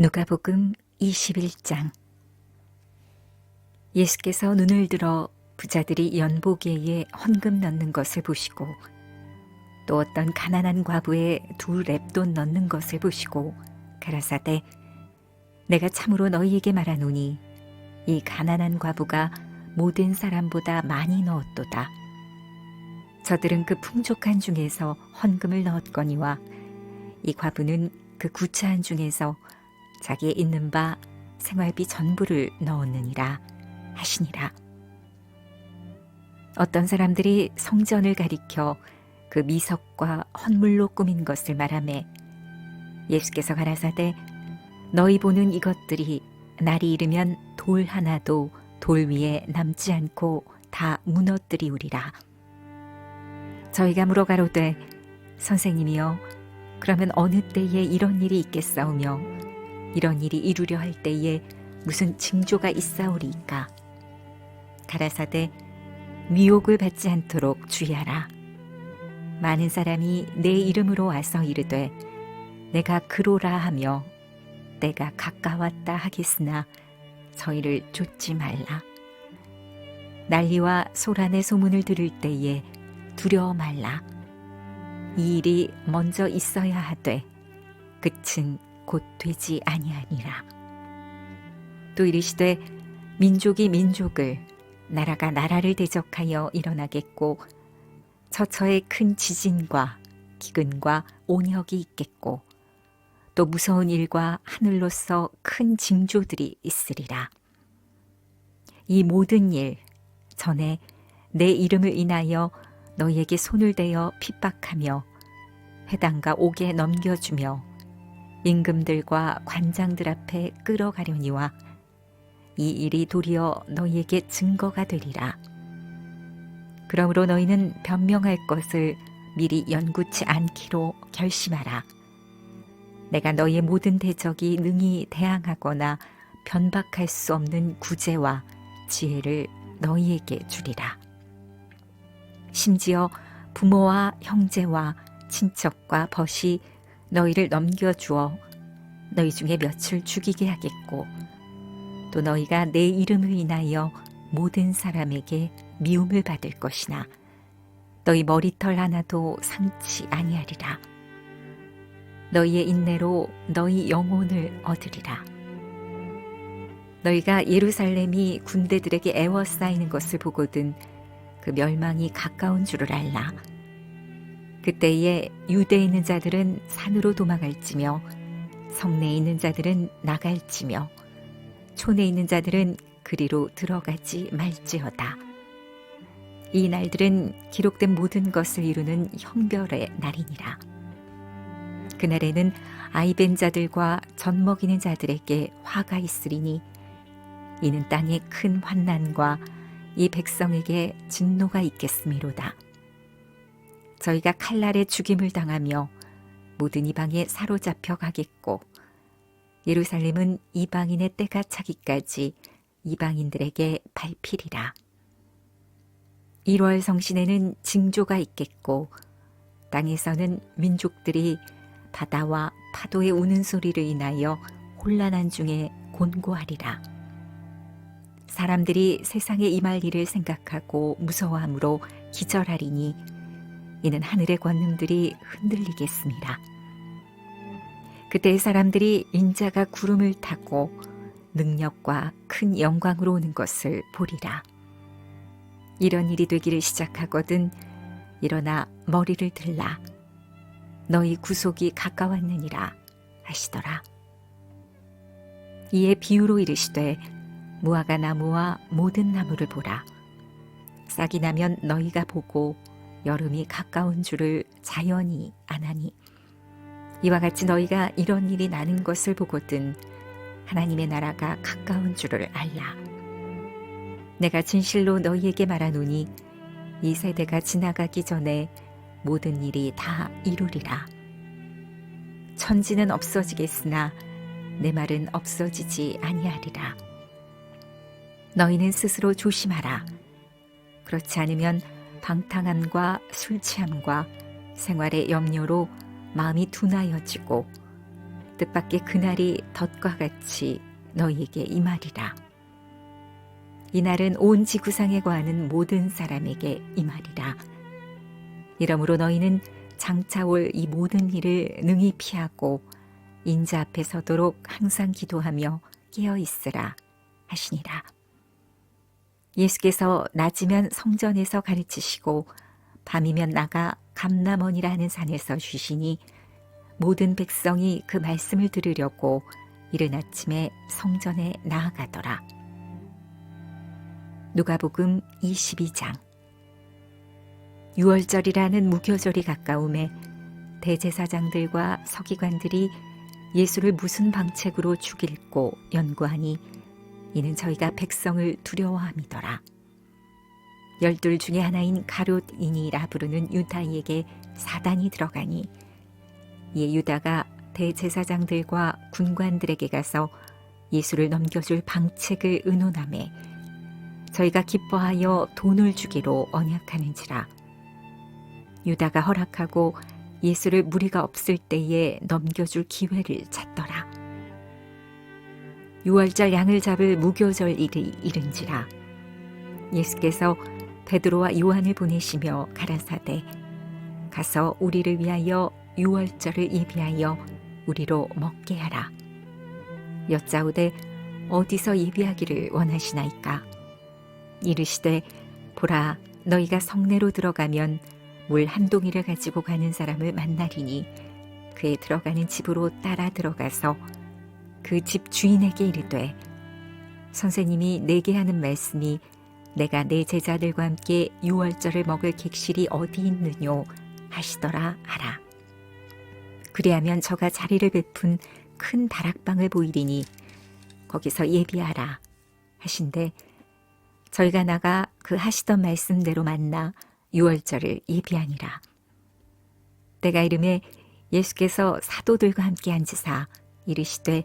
누가복음 21장. 예수께서 눈을 들어 부자들이 연보기에 헌금 넣는 것을 보시고 또 어떤 가난한 과부의 두 랩돈 넣는 것을 보시고 가라사대 내가 참으로 너희에게 말하노니 이 가난한 과부가 모든 사람보다 많이 넣었도다. 저들은 그 풍족한 중에서 헌금을 넣었거니와 이 과부는 그 구차한 중에서 자기의 있는 바 생활비 전부를 넣었느니라 하시니라. 어떤 사람들이 성전을 가리켜 그 미석과 헌물로 꾸민 것을 말하매 예수께서 가라사대 너희 보는 이것들이 날이 이르면 돌 하나도 돌 위에 남지 않고 다 무너뜨리우리라. 저희가 물어가로되 선생님이여 그러면 어느 때에 이런 일이 있겠사오며 이런 일이 이루려 할 때에 무슨 징조가 있사오리이까 가라사대 미혹을 받지 않도록 주의하라. 많은 사람이 내 이름으로 와서 이르되 내가 그로라 하며 때가 가까웠다 하겠으나 저희를 쫓지 말라. 난리와 소란의 소문을 들을 때에 두려워 말라. 이 일이 먼저 있어야 하되 끝은 곧 되지 아니하니라. 또 이르시되 민족이 민족을 나라가 나라를 대적하여 일어나겠고 처처에 큰 지진과 기근과 온역이 있겠고 또 무서운 일과 하늘로서 큰 징조들이 있으리라. 이 모든 일 전에 내 이름을 인하여 너희에게 손을 대어 핍박하며 회당과 옥에 넘겨주며 임금들과 관장들 앞에 끌어가려니와 이 일이 도리어 너희에게 증거가 되리라. 그러므로 너희는 변명할 것을 미리 연구치 않기로 결심하라. 내가 너희의 모든 대적이 능히 대항하거나 변박할 수 없는 구제와 지혜를 너희에게 주리라. 심지어 부모와 형제와 친척과 벗이 너희를 넘겨주어 너희 중에 며칠 죽이게 하겠고 또 너희가 내 이름을 인하여 모든 사람에게 미움을 받을 것이나 너희 머리털 하나도 상치 아니하리라. 너희의 인내로 너희 영혼을 얻으리라. 너희가 예루살렘이 군대들에게 애워싸이는 것을 보거든 그 멸망이 가까운 줄을 알라 그때에 유대에 있는 자들은 산으로 도망할지며 성내에 있는 자들은 나갈지며 촌에 있는 자들은 그리로 들어가지 말지어다. 이 날들은 기록된 모든 것을 이루는 형별의 날이니라. 그날에는 아이벤 자들과 젖 먹이는 자들에게 화가 있으리니 이는 땅에 큰 환난과 이 백성에게 진노가 있겠음이로다. 저희가 칼날에 죽임을 당하며 모든 이방에 사로잡혀 가겠고 예루살렘은 이방인의 때가 차기까지 이방인들에게 밟히리라. 1월 성신에는 징조가 있겠고 땅에서는 민족들이 바다와 파도의 우는 소리를 인하여 혼란한 중에 곤고하리라. 사람들이 세상에 임할 일을 생각하고 무서워함으로 기절하리니 이는 하늘의 권능들이 흔들리겠습니다. 그때 사람들이 인자가 구름을 타고 능력과 큰 영광으로 오는 것을 보리라. 이런 일이 되기를 시작하거든 일어나 머리를 들라. 너희 구속이 가까웠느니라 하시더라. 이에 비유로 이르시되 무화과 나무와 모든 나무를 보라. 싹이 나면 너희가 보고 여름이 가까운 줄을 자연히 아나니. 이와 같이 너희가 이런 일이 나는 것을 보거든 하나님의 나라가 가까운 줄을 알라. 내가 진실로 너희에게 말하노니 이 세대가 지나가기 전에 모든 일이 다 이루리라. 천지는 없어지겠으나 내 말은 없어지지 아니하리라. 너희는 스스로 조심하라. 그렇지 않으면 방탕함과 술 취함과 생활의 염려로 마음이 둔하여지고 뜻밖의 그날이 덫과 같이 너희에게 임하리라. 이날은 온 지구상에 거하는 모든 사람에게 임하리라. 이러므로 너희는 장차 올 이 모든 일을 능히 피하고 인자 앞에 서도록 항상 기도하며 깨어 있으라 하시니라. 예수께서 낮이면 성전에서 가르치시고 밤이면 나가 감남원이라 하는 산에서 쉬시니 모든 백성이 그 말씀을 들으려고 이른 아침에 성전에 나아가더라. 누가복음 22장 6월절이라는 무교절이 가까움에 대제사장들과 서기관들이 예수를 무슨 방책으로 죽일고 연구하니 이는 저희가 백성을 두려워함이더라. 열둘 중에 하나인 가롯인이라 부르는 유다이에게 사단이 들어가니 이에 유다가 대제사장들과 군관들에게 가서 예수를 넘겨줄 방책을 의논하매 저희가 기뻐하여 돈을 주기로 언약하는지라 유다가 허락하고 예수를 무리가 없을 때에 넘겨줄 기회를 찾더라. 6월절 양을 잡을 무교절 일이 이른지라 예수께서 베드로와 요한을 보내시며 가라사대 가서 우리를 위하여 6월절을 예비하여 우리로 먹게 하라. 여짜오되 어디서 예비하기를 원하시나이까? 이르시되 보라 너희가 성내로 들어가면 물 한 동이를 가지고 가는 사람을 만나리니 그에 들어가는 집으로 따라 들어가서 그 집 주인에게 이르되 선생님이 내게 하는 말씀이 내가 내 제자들과 함께 유월절을 먹을 객실이 어디 있느뇨 하시더라 하라. 그리하면 저가 자리를 베푼 큰 다락방을 보이리니 거기서 예비하라 하신데 저희가 나가 그 하시던 말씀대로 만나 유월절을 예비하니라. 때가 이름에 예수께서 사도들과 함께 앉으사 이르시되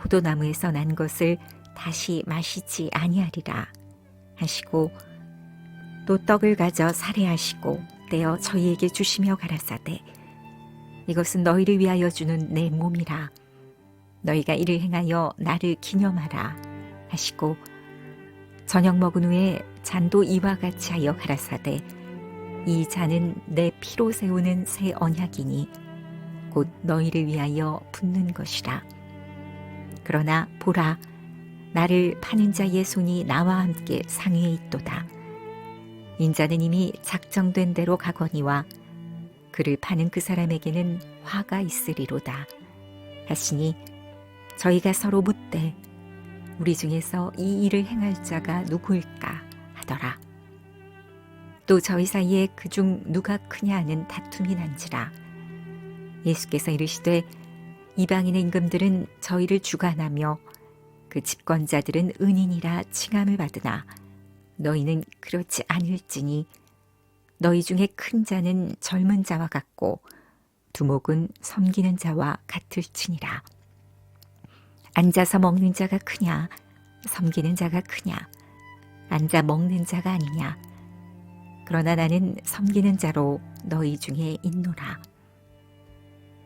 포도나무에서 난 것을 다시 마시지 아니하리라 하시고 또 떡을 가져 살해하시고 떼어 저희에게 주시며 가라사대 이것은 너희를 위하여 주는 내 몸이라. 너희가 이를 행하여 나를 기념하라 하시고 저녁 먹은 후에 잔도 이와 같이 하여 가라사대 이 잔은 내 피로 세우는 새 언약이니 곧 너희를 위하여 붓는 것이라 그러나 보라 나를 파는 자의 손이 나와 함께 상위에 있도다 인자는 이미 작정된 대로 가거니와 그를 파는 그 사람에게는 화가 있으리로다 하시니 저희가 서로 묻되 우리 중에서 이 일을 행할 자가 누구일까 하더라. 또 저희 사이에 그중 누가 크냐 하는 다툼이 난지라. 예수께서 이르시되 이방인의 임금들은 저희를 주관하며 그 집권자들은 은인이라 칭함을 받으나 너희는 그렇지 않을지니 너희 중에 큰 자는 젊은 자와 같고 두목은 섬기는 자와 같을지니라. 앉아서 먹는 자가 크냐, 섬기는 자가 크냐, 앉아 먹는 자가 아니냐. 그러나 나는 섬기는 자로 너희 중에 있노라.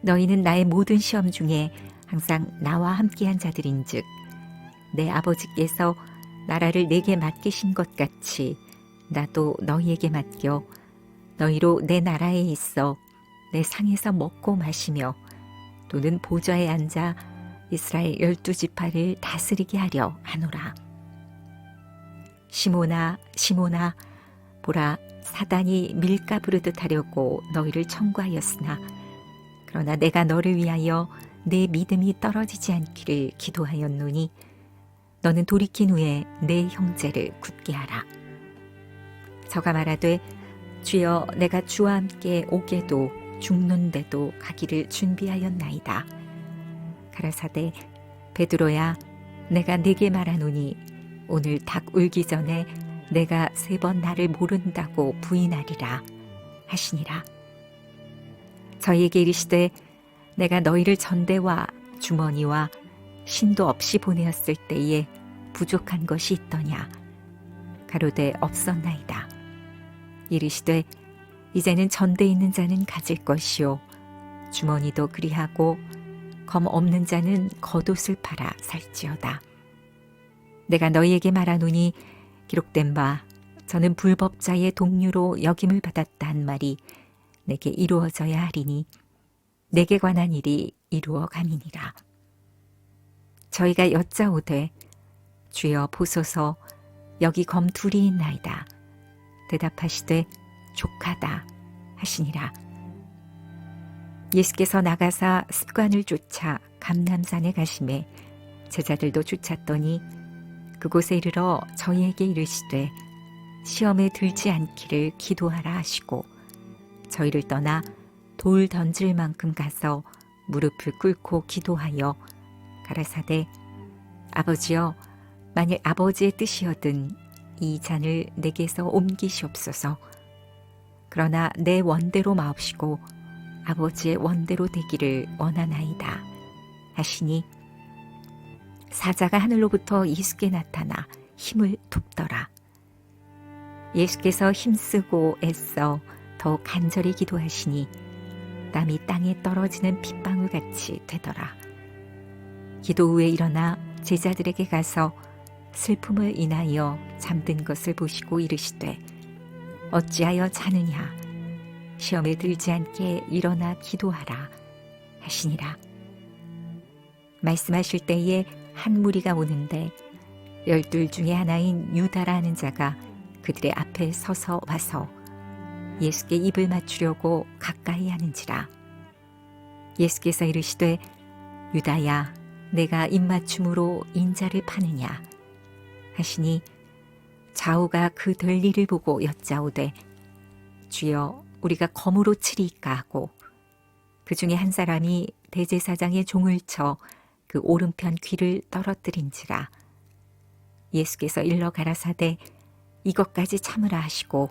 너희는 나의 모든 시험 중에 항상 나와 함께한 자들인즉 내 아버지께서 나라를 내게 맡기신 것 같이 나도 너희에게 맡겨 너희로 내 나라에 있어 내 상에서 먹고 마시며 또는 보좌에 앉아 이스라엘 열두 지파를 다스리게 하려 하노라. 시모나 시모나 보라 사단이 밀가 부르듯 하려고 너희를 청구하였으나 그러나 내가 너를 위하여 내 믿음이 떨어지지 않기를 기도하였노니 너는 돌이킨 후에 내 형제를 굳게 하라. 저가 말하되 주여 내가 주와 함께 오게도 죽는데도 가기를 준비하였나이다. 가라사대 베드로야 내가 네게 말하노니 오늘 닭 울기 전에 내가 세 번 나를 모른다고 부인하리라 하시니라 저희에게 이르시되 내가 너희를 전대와 주머니와 신도 없이 보내었을 때에 부족한 것이 있더냐? 가로되 없었나이다. 이르시되 이제는 전대 있는 자는 가질 것이요 주머니도 그리하고 검 없는 자는 겉옷을 팔아 살지어다. 내가 너희에게 말하노니 기록된 바 저는 불법자의 동류로 역임을 받았다 한 말이 내게 이루어져야 하리니 내게 관한 일이 이루어 가미니라. 저희가 여짜오되 주여 보소서 여기 검 둘이 있나이다. 대답하시되 족하다 하시니라. 예수께서 나가사 습관을 쫓아 감남산에 가심에 제자들도 쫓았더니 그곳에 이르러 저희에게 이르시되 시험에 들지 않기를 기도하라 하시고 저희를 떠나 돌 던질 만큼 가서 무릎을 꿇고 기도하여 가라사대 아버지여 만일 아버지의 뜻이거든 이 잔을 내게서 옮기시옵소서. 그러나 내 원대로 마옵시고 아버지의 원대로 되기를 원하나이다 하시니 사자가 하늘로부터 예수께 나타나 힘을 돕더라. 예수께서 힘쓰고 애써 더 간절히 기도하시니 땀이 땅에 떨어지는 핏방울 같이 되더라. 기도 후에 일어나 제자들에게 가서 슬픔을 인하여 잠든 것을 보시고 이르시되 어찌하여 자느냐? 시험에 들지 않게 일어나 기도하라 하시니라. 말씀하실 때에 한 무리가 오는데 열둘 중에 하나인 유다라 하는 자가 그들의 앞에 서서 와서 예수께 입을 맞추려고 가까이 하는지라. 예수께서 이르시되 유다야 내가 입맞춤으로 인자를 파느냐? 하시니 좌우가 그 될 일을 보고 여짜오되 주여 우리가 검으로 치리까 하고 그 중에 한 사람이 대제사장의 종을 쳐 그 오른편 귀를 떨어뜨린지라. 예수께서 일러 가라사대 이것까지 참으라 하시고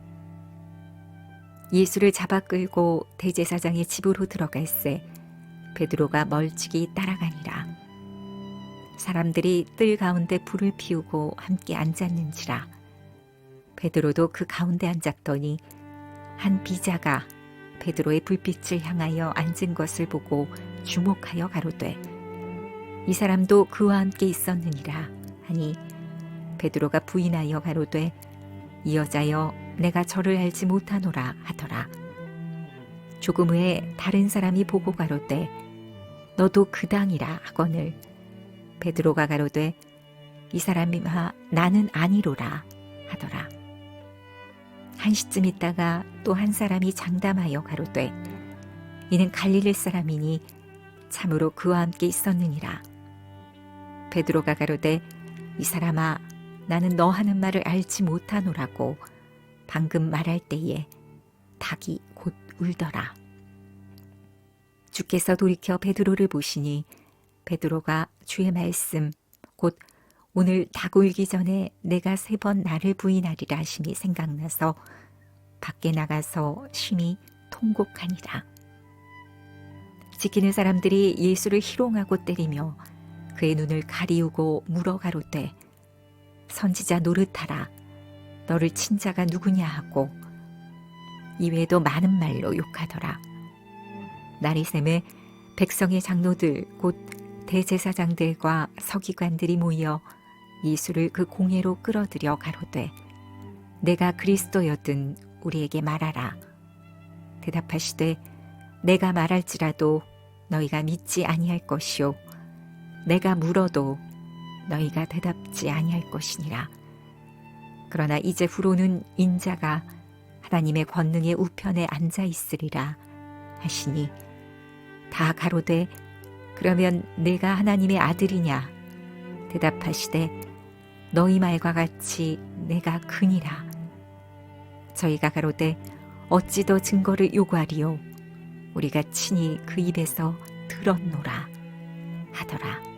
예수를 잡아 끌고 대제사장의 집으로 들어갈새 베드로가 멀찍이 따라가니라. 사람들이 뜰 가운데 불을 피우고 함께 앉았는지라. 베드로도 그 가운데 앉았더니 한 비자가 베드로의 불빛을 향하여 앉은 것을 보고 주목하여 가로되 이 사람도 그와 함께 있었느니라 하니 베드로가 부인하여 가로되 이 여자여 내가 저를 알지 못하노라 하더라. 조금 후에 다른 사람이 보고 가로되 너도 그 당이라 하거늘. 베드로가 가로되 이 사람이마 나는 아니로라 하더라. 한 시쯤 있다가 또 한 사람이 장담하여 가로되 이는 갈릴리 사람이니 참으로 그와 함께 있었느니라. 베드로가 가로되 이 사람아 나는 너 하는 말을 알지 못하노라고 방금 말할 때에 닭이 곧 울더라. 주께서 돌이켜 베드로를 보시니 베드로가 주의 말씀 곧 오늘 닭 울기 전에 내가 세 번 나를 부인하리라 하심이 생각나서 밖에 나가서 심히 통곡하니라. 지키는 사람들이 예수를 희롱하고 때리며 그의 눈을 가리우고 물어 가로되 선지자 노릇하라 너를 친 자가 누구냐 하고 이외에도 많은 말로 욕하더라. 나리샘에 백성의 장로들 곧 대제사장들과 서기관들이 모여 예수를 그 공회로 끌어들여 가로되 내가 그리스도여든 우리에게 말하라. 대답하시되 내가 말할지라도 너희가 믿지 아니할 것이요 내가 물어도 너희가 대답지 아니할 것이니라. 그러나 이제 후로는 인자가 하나님의 권능의 우편에 앉아 있으리라 하시니 다 가로되 그러면 내가 하나님의 아들이냐? 대답하시되 너희 말과 같이 내가 그니라. 저희가 가로되 어찌 더 증거를 요구하리요? 우리가 친히 그 입에서 들었노라 하더라